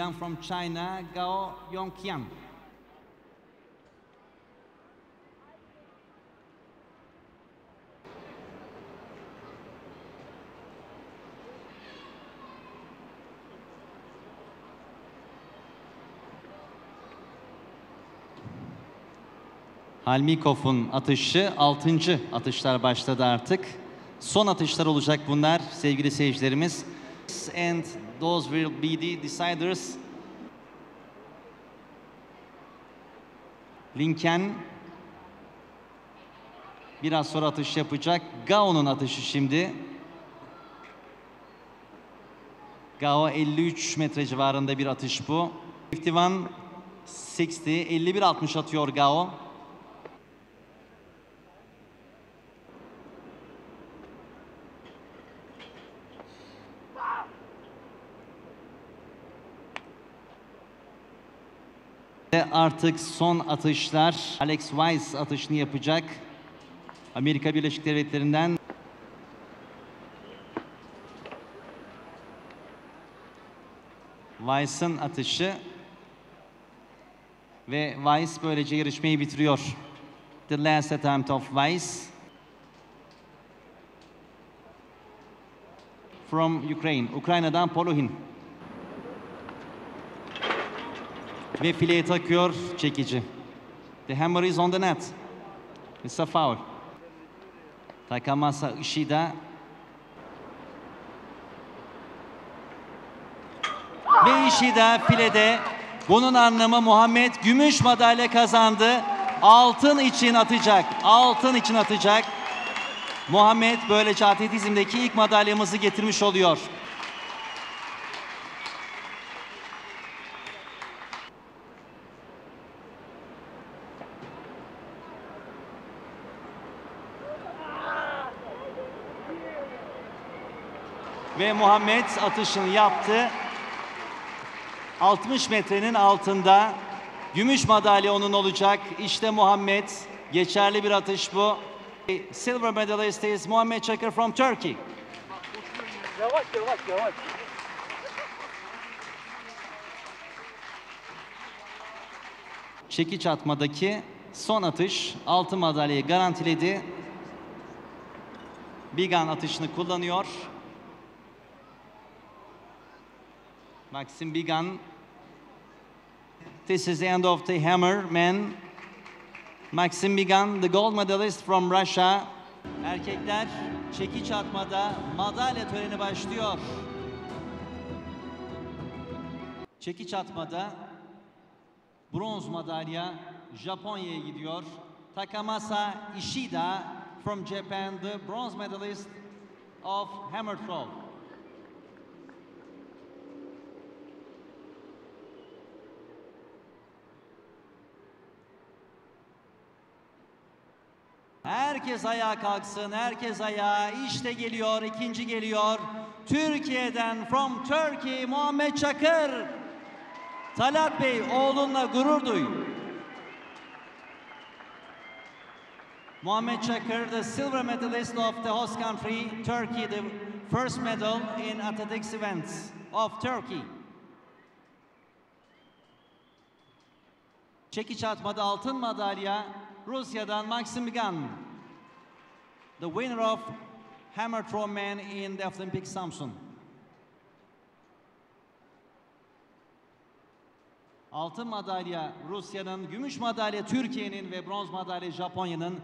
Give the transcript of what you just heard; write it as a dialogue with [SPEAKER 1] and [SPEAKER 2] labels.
[SPEAKER 1] Then from China, Gao Yongqian. Halmikov'un atışı 6. atışlar başladı artık. Son atışlar olacak bunlar sevgili seyircilerimiz. And those will be the deciders. Lincoln biraz sonra atış yapacak. Gao'nun atışı şimdi. Gao 53 metre civarında bir atış bu. 51 60 51 60 atıyor Gao. Ve artık son atışlar. Alex Weiss atışını yapacak. Amerika Birleşik Devletleri'nden Weiss'ın atışı ve Weiss böylece yarışmayı bitiriyor. The last attempt of Weiss from Ukraine. Ukrayna'dan Polohin. Ve fileye takıyor çekici. The hammer is on the net. It's a foul. Takamasa Ishida. Ve Ishida filede. Bunun anlamı Muhammed gümüş madalya kazandı. Altın için atacak. Altın için atacak. Muhammed böylece atletizmdeki ilk madalyamızı getirmiş oluyor. Ve Muhammed atışını yaptı. 60 metrenin altında gümüş madalya onun olacak. İşte Muhammed. Geçerli bir atış bu. Silver medalist is Muhammed Çakır from Turkey.
[SPEAKER 2] Yavaş yavaş yavaş.
[SPEAKER 1] Çekiç atmadaki son atış altın madalyayı garantiledi. Bigan atışını kullanıyor. Maxim Bigan. This is the end of the hammer men. Maxim Bigan, the gold medalist from Russia. Erkekler çekiç atmada madalya töreni başlıyor. Çekiç atmada bronz madalya Japonya'ya gidiyor. Takamasa Ishida from Japan, the bronze medalist of hammer throw. Herkes ayağa kalksın, herkes ayağa. İşte geliyor, ikinci geliyor. Türkiye'den, from Turkey, Muhammed Çakır. Talat Bey, oğlunla gurur duy. Muhammed Çakır, the silver medalist of the host country, Turkey, the first medal in athletics events of Turkey. Çekiç atmada altın madalya Rusya'dan Maxim Bigan. The winner of hammer throw man in the Olympic Samsun. Altın madalya Rusya'nın, gümüş madalya Türkiye'nin ve bronz madalya Japonya'nın